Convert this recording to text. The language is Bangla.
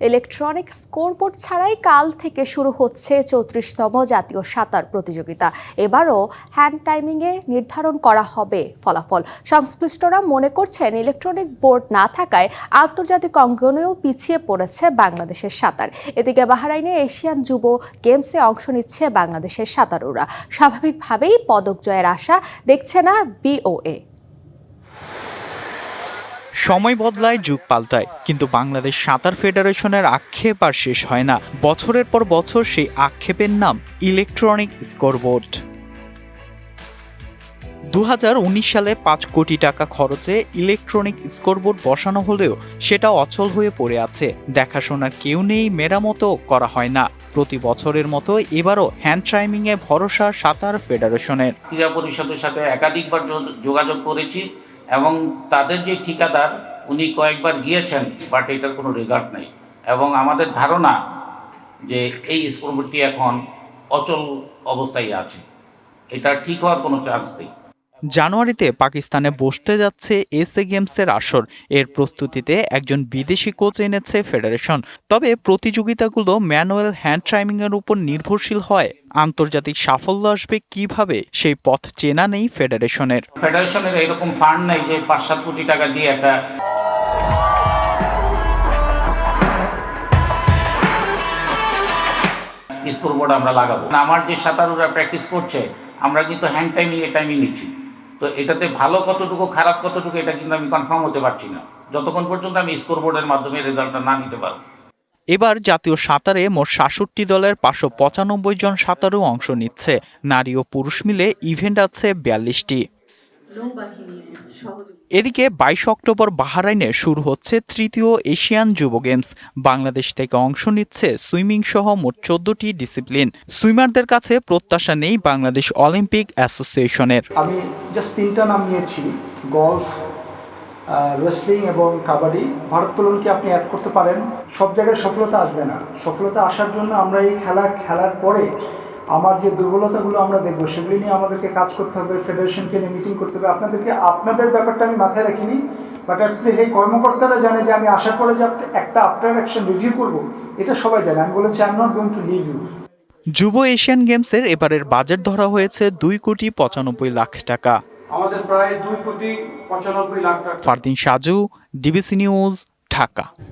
ইলেকট্রনিক স্কোরবোর্ড ছাড়াই কাল থেকে শুরু হচ্ছে চৌত্রিশতম জাতীয় সাঁতার প্রতিযোগিতা। এবারও হ্যান্ড টাইমিংয়ে নির্ধারণ করা হবে ফলাফল। সংশ্লিষ্টরা মনে করছেন ইলেকট্রনিক বোর্ড না থাকায় আন্তর্জাতিক অঙ্গনেও পিছিয়ে পড়েছে বাংলাদেশের সাঁতার। এদিকে বাহারাইনে এশিয়ান যুব গেমসে অংশ নিচ্ছে বাংলাদেশের সাঁতারুরা। স্বাভাবিকভাবেই পদক জয়ের আশা দেখছে না বিওএ সময় বদলায়, যুগ পাল্টায়। কিন্তু বাংলাদেশ সাঁতার ফেডারেশনের আক্ষেপ আর শেষ হয় না। বছরের পর বছর সেই আক্ষেপের নাম ইলেকট্রনিক স্কোরবোর্ড। দু হাজার উনিশ সালে পাঁচ কোটি টাকা খরচে ইলেকট্রনিক স্কোরবোর্ড বসানো হলেও সেটা অচল হয়ে পড়ে আছে। দেখাশোনার কেউ নেই মেরামতো করা হয় না। প্রতি বছরের মতো এবারও হ্যান্ড টাইমিংয়ে ভরসা সাঁতার ফেডারেশনের। ক্রীড়া পরিষদের সাথে একাধিকবার যোগাযোগ করেছি। এবং তাদের যে ঠিকাদার, উনি কয়েকবার গিয়েছেন বাট এটার কোনো রেজাল্ট নেই। এবং আমাদের ধারণা যে এই স্কুলটি এখন অচল অবস্থায় আছে। এটা ঠিক হওয়ার কোনো চান্স নেই। জানুয়ারিতে পাকিস্তানে বসতে যাচ্ছে এসএ গেমসের আসর। এর প্রস্তুতিতে একজন বিদেশি কোচ এনেছে ফেডারেশন। তবে প্রতিযোগিতাগুলো ম্যানুয়াল হ্যান্ড টাইমিং এর উপর নির্ভরশীল হয়। আন্তর্জাতিক সাফল্য আসবে কীভাবে সেই পথ চেনা নেই ফেডারেশনের। ফেডারেশনের এরকম ফান্ড নেই যে পাঁচ সাত কোটি টাকা দিয়ে একটা স্কোরবোর্ড আমরা লাগাবো। আমার যে সাঁতারুরা প্র্যাকটিস করছে, আমরা কিন্তু হ্যান্ড টাইমিং এ টাইমিং নিচ্ছি। তো এটাতে ভালো কতটুকু খারাপ কতটুকু এটা কিন্তু আমি কনফার্ম হতে পারছি না। যতক্ষণ পর্যন্ত আমি স্কোরবোর্ডের মাধ্যমে রেজাল্টটা না নিতে পারব। এবার জাতীয় সাঁতারে মোট সাতষট্টি দলের পাঁচশো পঁচানব্বই জন সাঁতারও অংশ নিচ্ছে। নারী ও পুরুষ মিলে ইভেন্ট আছে বিয়াল্লিশটি। এদিকে বাইশ অক্টোবর বাহারাইনে শুরু হচ্ছে তৃতীয় এশিয়ান যুব গেমস। বাংলাদেশ থেকে অংশ নিচ্ছে সুইমিং সহ মোট চোদ্দটি ডিসিপ্লিন। সুইমারদের কাছে প্রত্যাশা নেই বাংলাদেশ অলিম্পিক অ্যাসোসিয়েশনের। আমি জাস্ট তিনটা নাম নিয়েছি গলফ রেসলিং এবং কাবাডি। ভারোত্তোলনকে আপনি অ্যাড করতে পারেন? সব জায়গায় সফলতা আসবে না। সফলতা আসার জন্য আমরা এই খেলা খেলার পরে আমার যে দুর্বলতাগুলো আমরা দেখব সেগুলি নিয়ে আমাদেরকে কাজ করতে হবে ফেডারেশনকে নিয়ে মিটিং করতে হবে। আপনাদেরকে আপনাদের ব্যাপারটা আমি মাথায় রাখিনি বাট অ্যাটলি এই কর্মকর্তারা জানে যে আমি আসার পরে যে একটা- একটা আফটার অ্যাকশন রিভিউ করব এটা সবাই জানে। আমি বলেছি I am not going to leave you যুব এশিয়ান গেমসের এবারের বাজেট ধরা হয়েছে দুই কোটি পঁচানব্বই লাখ টাকা। আমাদের প্রায় দুই কোটি পঁচানব্বই লাখ টাকা। Fardin Saju DBC news Dhaka.